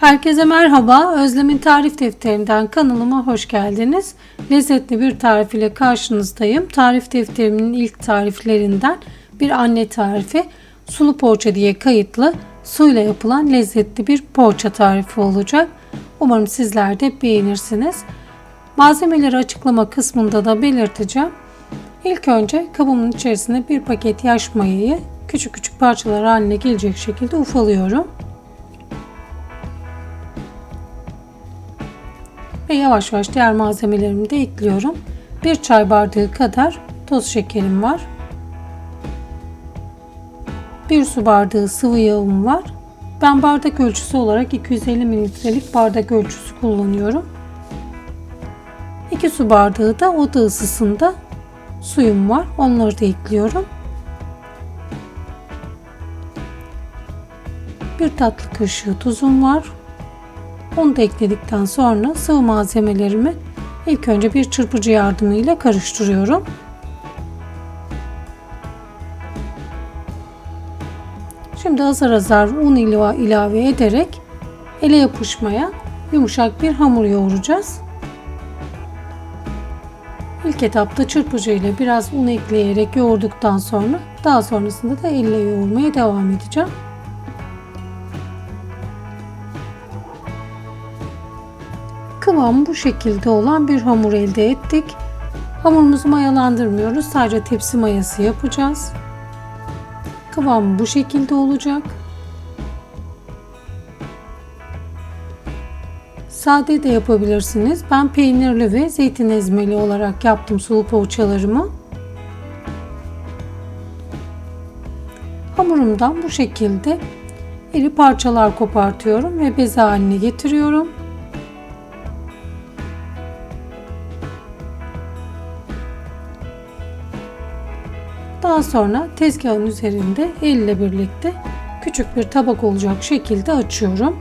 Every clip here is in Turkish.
Herkese merhaba. Özlem'in tarif defterinden kanalıma hoş geldiniz. Lezzetli bir tarif ile karşınızdayım. Tarif defterimin ilk tariflerinden bir anne tarifi. Sulu poğaça diye kayıtlı suyla yapılan lezzetli bir poğaça tarifi olacak. Umarım sizler de beğenirsiniz. Malzemeleri açıklama kısmında da belirteceğim. İlk önce kabımın içerisine bir paket yaş mayayı küçük küçük parçalar haline gelecek şekilde ufalıyorum. Ve yavaş yavaş diğer malzemelerimi de ekliyorum. Bir çay bardağı kadar toz şekerim var. Bir su bardağı sıvı yağım var. Ben bardak ölçüsü olarak 250 mililitrelik bardak ölçüsü kullanıyorum. 2 su bardağı da oda ısısında suyum var. Onları da ekliyorum. Bir tatlı kaşığı tuzum var. Onu da ekledikten sonra sıvı malzemelerimi ilk önce bir çırpıcı yardımıyla karıştırıyorum. Şimdi azar azar un ilave ederek ele yapışmaya yumuşak bir hamur yoğuracağız. İlk etapta çırpıcı ile biraz un ekleyerek yoğurduktan sonra daha sonrasında da elle yoğurmaya devam edeceğim. Kıvamı bu şekilde olan bir hamur elde ettik. Hamurumuzu mayalandırmıyoruz. Sadece tepsi mayası yapacağız. Kıvamı bu şekilde olacak. Sade de yapabilirsiniz. Ben peynirli ve zeytin ezmeli olarak yaptım sulu poğaçalarımı. Hamurumdan bu şekilde iri parçalar kopartıyorum ve beze haline getiriyorum. Daha sonra tezgahın üzerinde elle birlikte küçük bir tabak olacak şekilde açıyorum.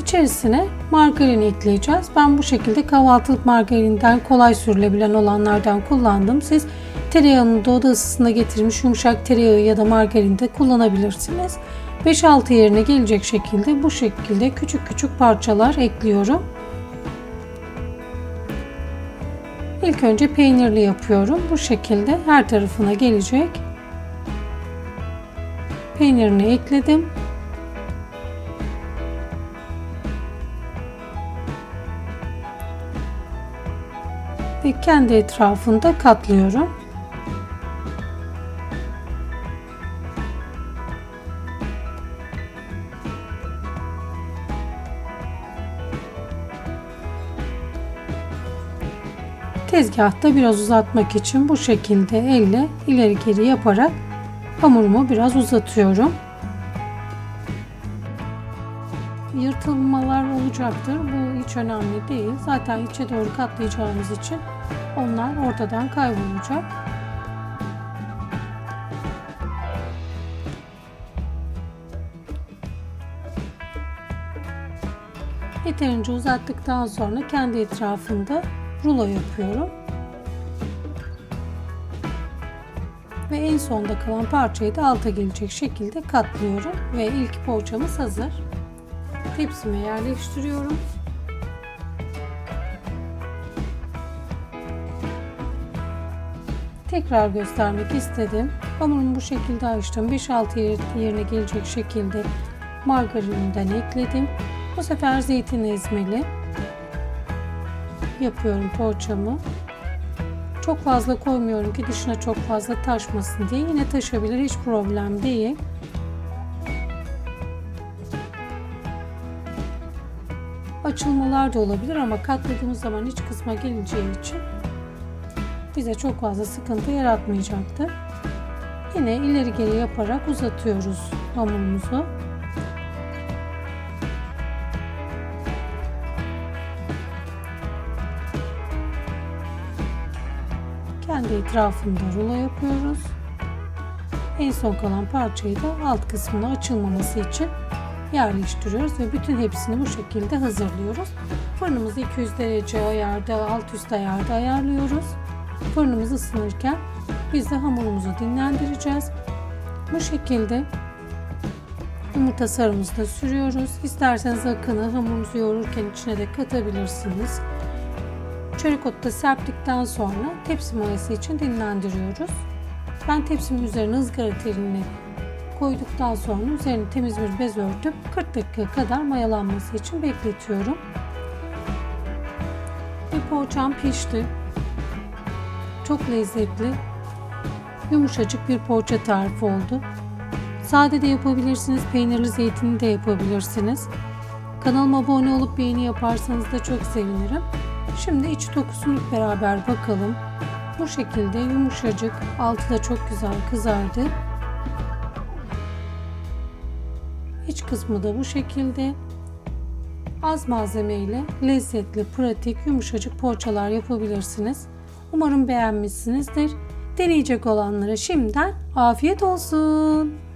İçerisine margarin ekleyeceğiz. Ben bu şekilde kahvaltılık margarinden kolay sürülebilen olanlardan kullandım. Siz tereyağını da oda ısısına getirmiş yumuşak tereyağı ya da margarin de kullanabilirsiniz. 5-6 yerine gelecek şekilde bu şekilde küçük küçük parçalar ekliyorum. İlk önce peynirli yapıyorum. Bu şekilde her tarafına gelecek. Peynirini ekledim. Ve kendi etrafında katlıyorum. Tezgahta biraz uzatmak için bu şekilde elle ileri geri yaparak hamurumu biraz uzatıyorum. Yırtılmalar olacaktır. Bu hiç önemli değil. Zaten içe doğru katlayacağımız için onlar ortadan kaybolacak. Yeterince uzattıktan sonra kendi etrafında rulo yapıyorum. Ve en sonda kalan parçayı da alta gelecek şekilde katlıyorum. Ve ilk poğaçamız hazır. Tepsime yerleştiriyorum. Tekrar göstermek istedim. Hamurumu bu şekilde açtım. 5-6 yerine gelecek şekilde margarinden ekledim. Bu sefer zeytin ezmeli yapıyorum poğaçamı. Çok fazla koymuyorum ki dışına çok fazla taşmasın diye. Yine taşabilir hiç problem değil. Açılmalar da olabilir ama katladığımız zaman hiç kısma geleceği için bize çok fazla sıkıntı yaratmayacaktır. Yine ileri geri yaparak uzatıyoruz hamurumuzu. Kendi etrafında rulo yapıyoruz. En son kalan parçayı da alt kısmına açılmaması için yerleştiriyoruz ve bütün hepsini bu şekilde hazırlıyoruz. Fırınımızı 200 derece ayarda, alt üst ayarda ayarlıyoruz. Fırınımız ısınırken biz de hamurumuzu dinlendireceğiz. Bu şekilde yumurta sarımızı da sürüyoruz. İsterseniz akını hamurunuzu yoğururken içine de katabilirsiniz. Çörek otu da serptikten sonra tepsi mayası için dinlendiriyoruz. Ben tepsimin üzerine ızgara telini koyduktan sonra üzerine temiz bir bez örtüp 40 dakika kadar mayalanması için bekletiyorum. Bir poğaçam pişti. Çok lezzetli, yumuşacık bir poğaça tarifi oldu. Sade de yapabilirsiniz, peynirli zeytinli de yapabilirsiniz. Kanalıma abone olup beğeni yaparsanız da çok sevinirim. Şimdi iç dokusunu beraber bakalım. Bu şekilde yumuşacık, altı da çok güzel kızardı. İç kısmı da bu şekilde. Az malzeme ile lezzetli, pratik, yumuşacık poğaçalar yapabilirsiniz. Umarım beğenmişsinizdir. Deneyecek olanlara şimdiden afiyet olsun.